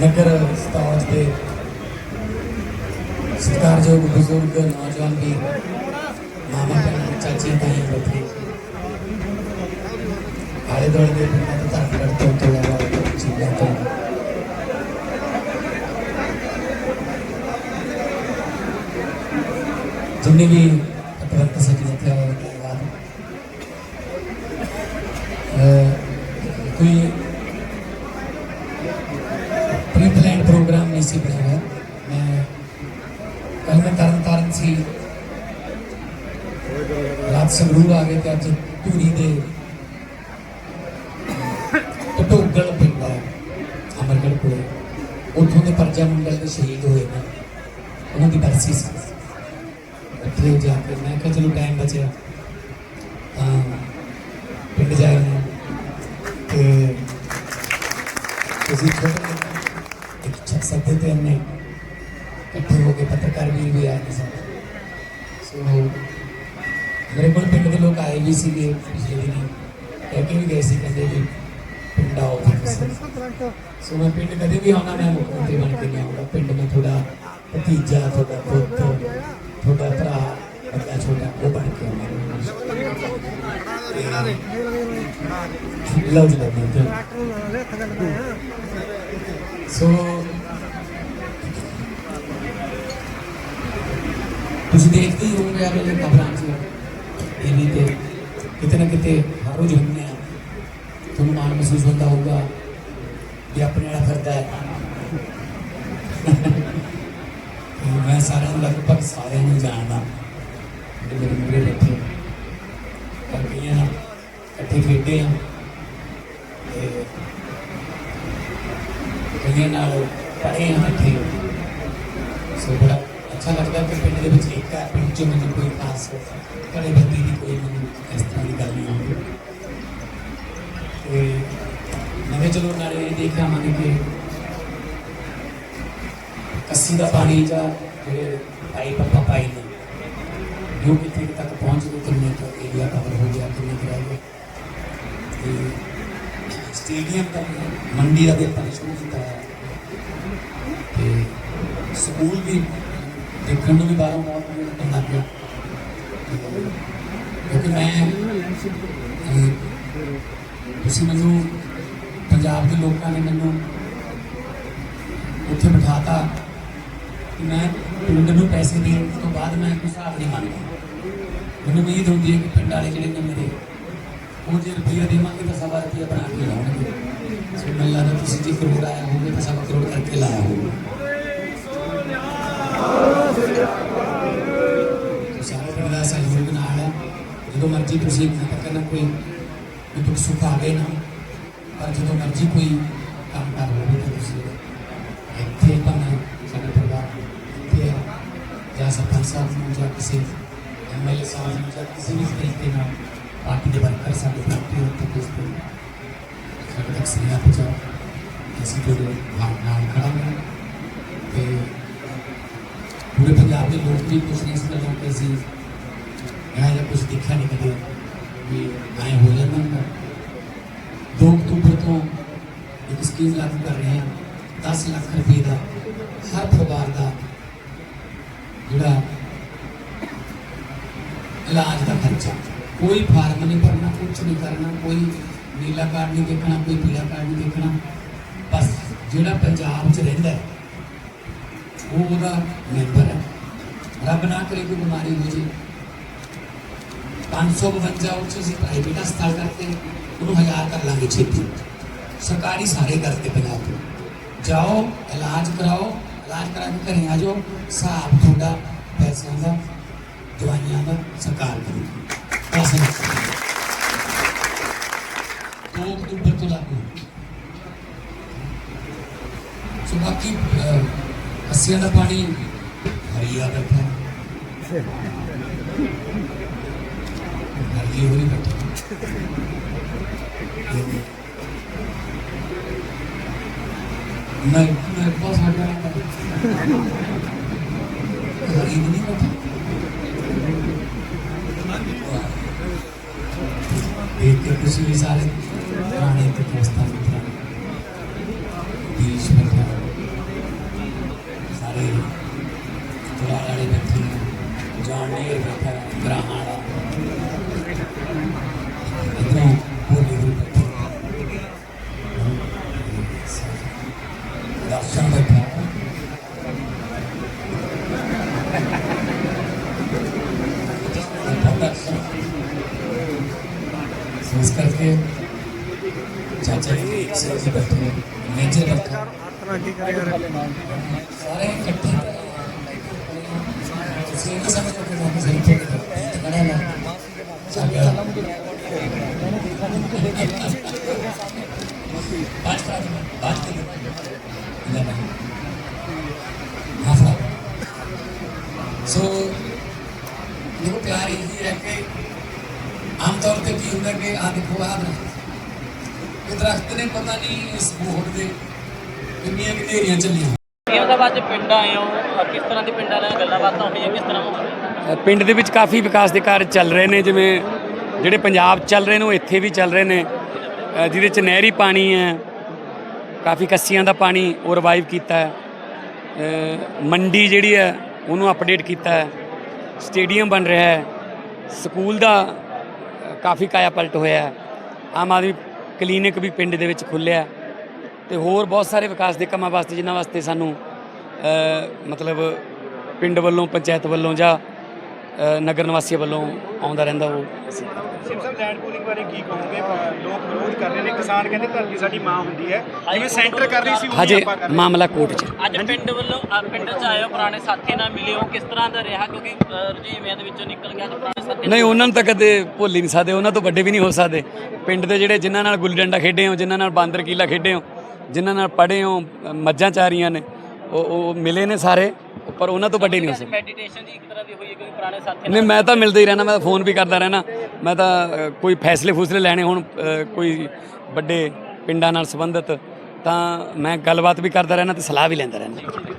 ਨਗਰ ਸਤਾਜ ਦੇ ਸਤਿਕਾਰਯੋਗ ਬਜ਼ੁਰਗ, ਨੌਜਵਾਨ ਵੀ ਮਾਮਾ ਭੈਣ ਚਾਚੀ ਤਾਈ ਬੈਠੇ ਆਲੇ ਦੁਆਲੇ ਦੇ ਪਿੰਡਾਂ ਤੋਂ ਧਰਮਗੜ੍ਹ ਤੋਂ ਤੋਂ ਲਗਾ ਜ਼ਿਲ੍ਹਾ ਤੋਂ ਜਿੰਨੇ ਵੀ ਪਤਵੰਤ ਸੱਜਣ ਇੱਥੇ ਆਏ ਕੋਈ ਪ੍ਰੋਗਰਾਮ ਨਹੀਂ ਮੈਂ ਕੱਲ ਮੈਂ ਤਰਨ ਤਾਰਨ ਸੀ। ਰਾਤ ਸੰਗਰੂਰ ਆ ਗਏ ਤੇ ਅੱਜ ਧੂਰੀ ਦੇ ਟਟੋਗਲ ਪਿੰਡ ਹੈ ਅਮਰਗੜ੍ਹ ਕੋਲੇ। ਉੱਥੋਂ ਦੇ ਪਰਜਾ ਮੰਡਲ ਦੇ ਸ਼ਹੀਦ ਹੋਏ ਨੇ। ਉਹਨਾਂ ਦੀ ਬਰਸੀ ਸੀ। ਉੱਥੇ ਜਾ ਕੇ ਮੈਂ ਕਿਹਾ, ਚਲੋ ਟਾਈਮ ਬਚਿਆ। ਤਾਂ ਪਿੰਡ ਜਾ ਰਹੇ ਤੇ ਤੁਸੀਂ ਛੋਟੇ ਛੱਤ ਸੱਦੇ ਤੇ ਅੰਨੇ ਇਕੱਠੇ ਹੋ ਕੇ ਪੱਤਰਕਾਰ ਵੀਰ ਵੀ ਆਏ ਨੇ ਸੋ ਮੇਰੇ ਕੋਲ ਪਿੰਡ ਦੇ ਲੋਕ ਆਏ ਵੀ ਸੀਗੇ ਪਿਛਲੇ ਦਿਨੀ। ਕਹਿ ਕੇ ਵੀ ਗਏ ਸੀ ਕਹਿੰਦੇ ਵੀ ਪਿੰਡ ਆਓ। ਸੋ ਮੈਂ ਪਿੰਡ ਕਦੇ ਵੀ ਆਉਣਾ ਮੈਂ ਮੁੱਖ ਮੰਤਰੀ ਬਣ ਕੇ ਨਹੀਂ ਆਉਂਦਾ। ਪਿੰਡ ਮੈਂ ਥੋੜਾ ਭਤੀਜਾ ਤੁਹਾਡਾ ਪੁੱਤ ਤੁਹਾਡਾ ਭਰਾ ਵੱਡਾ ਛੋਟਾ ਉਹ ਬਣ ਕੇ ਆਉਣਾ ਲਓ ਜੀ ਲਓ ਜੀ ਸੋ ਤੁਸੀਂ ਦੇਖਦੇ ਹੀ ਹੋਵੋਗੇ ਆ ਮੇਰੇ ਖਬਰਾਂ 'ਚ ਟੀਵੀ ਤੇ ਕਿਤੇ ਨਾ ਕਿਤੇ ਹਰ ਰੋਜ਼ ਹੁੰਦੇ ਆ। ਤੁਹਾਨੂੰ ਮਾਣ ਮਹਿਸੂਸ ਹੁੰਦਾ ਹੋਊਗਾ ਵੀ ਆਪਣੇ ਵਾਲਾ ਫਿਰਦਾ ਹੈ। ਤੇ ਮੈਂ ਸਾਰਿਆਂ ਨੂੰ ਲਗਭਗ ਸਾਰਿਆਂ ਨੂੰ ਜਾਣਦਾ। ਜਿਹੜੇ ਮੇਰੇ ਮੂਹਰੇ ਬੈਠੇ ਪਰ ਕਈਆਂ ਨਾਲ ਇਕੱਠੇ ਖੇਡੇ ਆ। ਤੇ ਕਈਆਂ ਨਾਲ ਪੜ੍ਹੇ ਆ, ਇਕੱਠੇ। ਸੋ ਬੜਾ ਅੱਛਾ ਲੱਗਦਾ ਕਿ ਪਿੰਡ ਦੇ ਵਿੱਚ ਇੱਕ ਹੈ, ਪਿੰਡ 'ਚ ਮੈਨੂੰ ਕੋਈ ਖਾਸ ਕੜੇ ਬੰਦੀ ਦੀ ਕੋਈ ਮੈਨੂੰ ਇਸ ਤਰ੍ਹਾਂ ਦੀ ਗੱਲ ਨਹੀਂ ਆਉਂਦੀ। ਤੇ ਨਵੇਂ ਚਲੋ ਨਾਲੇ ਇਹ ਦੇਖਿਆ ਮਨ ਕਿ ਕੱਸੀ ਦਾ ਪਾਣੀ ਜਾਂ ਜਿਹੜੇ ਪਾਈਪ ਆਪਾਂ ਪਾਈ ਨੇ, ਜੋ ਕਿਤੇ ਤੱਕ ਪਹੁੰਚ ਗਏ, ਕਿੰਨੇ ਕੁ ਏਰੀਆ ਕਵਰ ਹੋ ਗਿਆ, ਕਿੰਨੇ ਰਹਿ ਗਏ। ਤੇ ਸਟੇਡੀਅਮ ਦਾ ਮੰਡੀ ਦਾ ਵੀ ਆਪਾਂ ਸ਼ੁਰੂ ਕੀਤਾ ਹੈ ਤੇ ਸਕੂਲ ਵੀ ਦੇਖਣ ਨੂੰ ਵੀ ਬਾਹਰੋਂ ਬਹੁਤ ਵਧੀਆ ਲੱਗਣ ਲੱਗ ਗਿਆ ਕਿਉਂਕਿ ਮੈਂ ਅਹ, ਤੁਸੀਂ ਮੈਨੂੰ ਪੰਜਾਬ ਦੇ ਲੋਕਾਂ ਨੇ ਮੈਨੂੰ ਉੱਥੇ ਬਿਠਾਤਾ ਕਿ ਮੈਂ ਪਿੰਡ ਨੂੰ ਪੈਸੇ ਦੇਣ ਤੋਂ ਬਾਅਦ ਮੈਂ ਕੋਈ ਹਿਸਾਬ ਨਹੀਂ ਮੰਗਦਾ ਮੈਨੂੰ ਉਮੀਦ ਹੁੰਦੀ ਹੈ ਕਿ ਪਿੰਡ ਵਾਲੇ ਜਿਹੜੇ ਨੇ ਮੇਰੇ ਉਹ ਜੇ ਰੁਪਈਆ ਦੇਵਾਂਗੇ ਤਾਂ ਸਵਾ ਰੁਪਈਆ ਬਣਾ ਕੇ ਲਾਉਣਗੇ ਸੋ ਮੈਨੂੰ ਲੱਗਦਾ ਤੁਸੀਂ ਜੇ ਕਰੋੜ ਆਇਆ ਹੋਵੇ ਤਾਂ ਸਵਾ ਕਰੋੜ ਕਰਕੇ ਲਾਇਆ ਹੋਵੇ ਤੋ ਸਾਰੇ ਪਿੰਡ ਦਾ ਸਹਿਯੋਗ ਨਾਲ ਹੈ ਜਦੋਂ ਮਰਜ਼ੀ ਮੈਂ ਤਾਂ ਕਹਿੰਦਾ ਕੋਈ ਕੋਈ ਦੁੱਖ ਸੁੱਖ ਆਵੇ ਨਾ ਪਰ ਜਦੋਂ ਮਰਜ਼ੀ ਕੋਈ ਕੰਮ ਕਰ ਹੋਵੇ ਤਾਂ ਤੁਸੀਂ ਇੱਥੇ ਭਾਵੇਂ ਸਾਡੇ ਪਰਿਵਾਰ ਇੱਥੇ ਹੈ, ਜਾਂ ਸਰਪੰਚ ਸਾਹਿਬ ਨੂੰ ਜਾਂ ਕਿਸੇ ਐਮਐਲਏ ਸਾਹਿਬ ਨੂੰ ਜਾਂ ਕਿਸੇ ਵੀ ਤਰੀਕੇ ਨਾਲ ਪਾਰਟੀ ਦੇ ਵਰਕਰ ਸਾਡੇ ਪਾਰਟੀ ਉੱਤੇ ਕਿਸ ਤੇ ਸਾਡੇ ਤੱਕ ਸਿਆ ਪਹੁੰਚਾਓ ਅਸੀਂ ਤੁਹਾਡੇ ਨਾਲ ਖੜਾ ਖੜਾਂਗੇ ਤੇ ਪੂਰੇ ਪੰਜਾਬ ਦੇ ਲੋਕ ਵੀ ਕੁਛ ਨਹੀਂ ਇਸ ਤਰ੍ਹਾਂ ਕਿ ਅਸੀਂ ਇਹ ਜਿਹਾ ਕੁਝ ਦੇਖਿਆ ਨਹੀਂ ਕਦੇ। ਵੀ ਆਏ ਹੋ ਜਾਂਦਾ 2 ਅਕਤੂਬਰ ਤੋਂ ਇੱਕ ਸਕੀਮ ਲਾਗੂ ਕਰ ਰਹੇ ਹਾਂ 10 ਲੱਖ ਰੁਪਏ ਦਾ ਹਰ ਪਰਿਵਾਰ ਦਾ ਜਿਹੜਾ ਇਲਾਜ ਦਾ ਖਰਚਾ। ਕੋਈ ਫਾਰਮ ਨਹੀਂ ਭਰਨਾ ਕੁਝ ਨਹੀਂ ਕਰਨਾ, ਕੋਈ ਨੀਲਾ ਕਾਰਡ ਨਹੀਂ ਦੇਖਣਾ, ਕੋਈ ਪੀਲਾ ਕਾਰਡ ਨਹੀਂ ਦੇਖਣਾ। ਬਸ ਜਿਹੜਾ ਪੰਜਾਬ 'ਚ ਰਹਿੰਦਾ ਹੈ, ਉਹ ਉਹਦਾ ਮੈਂਬਰ ਹੈ। ਰੱਬ ਨਾ ਕਰੇ ਕੋਈ ਬਿਮਾਰੀ ਹੋ ਜੇ। 552 ਉੱਚ ਅਸੀਂ ਪ੍ਰਾਈਵੇਟ ਹਸਪਤਾਲ ਕਰਕੇ ਉਹਨੂੰ ਹਜ਼ਾਰ ਕਰ ਲਾਂਗੇ ਛੇਤੀ ਸਰਕਾਰੀ ਸਾਰੇ ਕਰਦੇ ਪੰਜਾਬ ਤੋਂ ਜਾਓ ਇਲਾਜ ਕਰਾਓ ਇਲਾਜ ਕਰਾ ਕੇ ਘਰੇ ਆ ਜਾਓ ਹਿਸਾਬ ਤੁਹਾਡਾ ਪੈਸਿਆਂ ਦਾ ਦਵਾਈਆਂ ਦਾ ਸਰਕਾਰ ਕਰੂਗੀ ਪੈਸੇ ਦੋ ਅਕਤੂਬਰ ਤੋਂ ਲਾਗੂ ਸੋ ਬਾਕੀ ਅਹ, ਅੱਸੀਆਂ ਦਾ ਪਾਣੀ ਹਰੀਆ ਗੱਲ ਹੀ ਹੋਣੀ ਘੱਟ ਨਾ ਨਾ ਬਸ ਸਾਡਾ ਇਹ ਨਹੀਂ ਪਤਾ ਇਹ ਤੇ ਪਿਛਲੇ ਸਾਲ ਪੁਰਾਣੇ ਤੇ ਪੋਸਟਾਂ ਮਿੱਤਰਾਂ ਦੇਸ਼ ਮਿੱਤਰਾਂ ਸਾਰੇ ਪੁਰਾਣੇ ਮਿੱਤਰ ਜਾਣ ਨਹੀਂ ਬੈਠਾ ਗ੍ਰਾਹਾਂ ਇਸ ਕਰਕੇ ਚਾਚਾ ਜੀ ਸਰ ਜੀ ਬੈਠੇ ਮੇਜਰ ਰੱਖਾ ਸਾਰੇ ਇਕੱਠੇ ਤੁਸੀਂ ਇਹ ਸਮਝ ਕੇ ਜਾਓ ਸਹੀ ਠੀਕ ਹੈ ਬਣਾ ਨਾ ਸਾਡਾ ਦੇਖੋ ਪਿਆਰ ਇਹ ਹੈ ਕਿ ਆਮ ਤੌਰ ਤੇ ਕੀ ਹੁੰਦਾ ਕਿ ਆ ਦੇਖੋ ਆ ਇਹ ਦਰਖਤ ਨੇ ਪਤਾ ਨਹੀਂ ਇਸ ਮੋਹੜ ਦੇ ਕਿੰਨੀਆਂ ਕਿ ਢੇਰੀਆਂ ਚੱਲੀਆਂ। ਇਹ ਉਹਦਾ ਬਾਅਦ 'ਚ ਪਿੰਡ ਆਏ ਹੋ ਔਰ ਕਿਸ ਤਰ੍ਹਾਂ ਦੀ ਪਿੰਡਾਂ ਨਾਲ ਗੱਲਾਂ ਬਾਤਾਂ ਹੋਈਆਂ ਕਿਸ ਤਰ੍ਹਾਂ ਹੋਈਆਂ? ਅ, ਪਿੰਡ ਦੇ ਵਿੱਚ ਕਾਫੀ ਵਿਕਾਸ ਦੇ ਕਾਰਜ ਚੱਲ ਰਹੇ ਨੇ ਜਿਵੇਂ ਜਿਹੜੇ ਪੰਜਾਬ ਚੱਲ ਰਹੇ ਨੇ ਉਹ ਇੱਥੇ ਵੀ ਚੱਲ ਰਹੇ ਨੇ। ਜਿਹਦੇ 'ਚ ਨਹਿਰੀ ਪਾਣੀ ਹੈ ਕਾਫੀ ਕੱਸੀਆਂ ਦਾ ਪਾਣੀ ਉਹ ਰਿਵਾਈਵ ਕੀਤਾ ਹੈ। ਮੰਡੀ ਜਿਹੜੀ ਹੈ ਉਹਨੂੰ ਅਪਡੇਟ ਕੀਤਾ ਹੈ। ਸਟੇਡੀਅਮ ਬਣ ਰਿਹਾ ਹੈ। ਸਕੂਲ ਦਾ ਕਾਫੀ ਕਾਇਆ ਪਲਟ ਹੋਇਆ ਆਮ ਆਦਮੀ ਕਲੀਨਿਕ ਵੀ ਪਿੰਡ ਦੇ ਵਿੱਚ ਖੁੱਲਿਆ ਤੇ ਹੋਰ ਬਹੁਤ ਸਾਰੇ ਵਿਕਾਸ ਦੇ ਕੰਮਾਂ ਵਾਸਤੇ, ਜਿਨ੍ਹਾਂ ਵਾਸਤੇ ਸਾਨੂੰ ਮਤਲਬ ਪਿੰਡ ਵੱਲੋਂ, ਪੰਚਾਇਤ ਵੱਲੋਂ ਜਾਂ ਨਗਰ ਨਿਵਾਸੀਆਂ ਵੱਲੋਂ ਆਉਂਦਾ ਰਹਿੰਦਾ ਉਹ ਅਸੀਂ ਸਿਮ ਸਾਹਿਬ ਲੈਂਡ ਪੂਲਿੰਗ ਬਾਰੇ ਕੀ ਕਹੋਗੇ? ਪ- ਲੋਕ ਵਿਰੋਧ ਕਰ ਰਹੇ ਨੇ। ਕਿਸਾਨ ਕਹਿੰਦੇ ਧਰਤੀ ਸਾਡੀ ਮਾਂ ਹੁੰਦੀ ਹੈ। ਜਿਵੇਂ ਸੈਂਟਰ ਕਰ ਰਹੀ ਸੀ ਉਹ ਹਜੇ ਆਪਾਂ ਕਰ ਰਹੇ ਮਾਮਲਾ ਕੋਰਟ 'ਚ। ਅੱਜ ਪਿੰਡ ਵੱਲੋਂ ਅ, ਪਿੰਡ 'ਚ ਆਏ ਹੋ ਪੁਰਾਣੇ ਸਾਥੀ ਨਾਲ ਮਿਲੇ ਹੋ। ਕਿਸ ਤਰ੍ਹਾਂ ਦਾ ਰਿਹਾ? ਕਿਉਂਕਿ ਅ, ਰੁਝੇਵਿਆਂ ਦੇ ਵਿੱਚੋਂ ਨਿਕਲ ਗਿਆ ਤੇ ਪੁਰਾਣੇ ਸਾਥੀ ਨਹੀਂ ਉਹਨਾਂ ਨੂੰ ਤਾਂ ਕਦੇ ਭੁੱਲ ਹੀ ਨਹੀਂ ਸਕਦੇ। ਉਹਨਾਂ ਤੋਂ ਵੱਡੇ ਵੀ ਨਹੀਂ ਹੋ ਸਕਦੇ। ਪਿੰਡ ਦੇ ਜਿਹੜੇ ਜਿਨ੍ਹਾਂ ਨਾਲ ਗੁੱਲੀ ਡੰਡਾ ਖੇਡੇ ਹੋ ਜਿਨ੍ਹਾਂ ਨਾਲ ਬਾਂਦਰ ਕੀਲਾ ਖੇਡੇ ਹੋ ਜਿਨ੍ਹਾਂ ਨਾਲ ਪੜ੍ਹੇ ਹੋ ਮੱਝਾਂ ਚਾਰੀਆਂ ਨੇ ਉਹ ਉਹ ਮਿਲੇ ਨੇ ਸਾਰੇ। ਪਰ ਉਹਨਾਂ ਤੋਂ ਵੱਡੇ ਨਹੀਂ ਹੋ ਸਕਦੇ। ਮੈਡੀਟੇਸ਼ਨ ਦੀ ਇੱਕ ਤਰ੍ਹਾਂ ਦੀ ਹੋਈ ਹੈ ਕਿਉਂਕਿ ਪੁਰਾਣੇ ਸਾਥੀ ਨਹੀਂ ਮੈਂ ਤਾਂ ਮਿਲਦਾ ਹੀ ਰਹਿਣਾ ਮੈਂ ਤਾਂ ਫੋਨ ਵੀ ਕਰਦਾ ਰਹਿਣਾ। ਮੈਂ ਤਾਂ ਅ, ਕੋਈ ਫੈਸਲੇ ਫੂਸਲੇ ਲੈਣੇ ਹੁਣ ਅ, ਕੋਈ ਵੱਡੇ ਪਿੰਡਾਂ ਨਾਲ ਸੰਬੰਧਿਤ ਤਾਂ ਮੈਂ ਗੱਲਬਾਤ ਵੀ ਕਰਦਾ ਰਹਿਣਾ ਤੇ ਸਲਾਹ ਵੀ ਲੈਂਦਾ ਰਹਿਣਾ।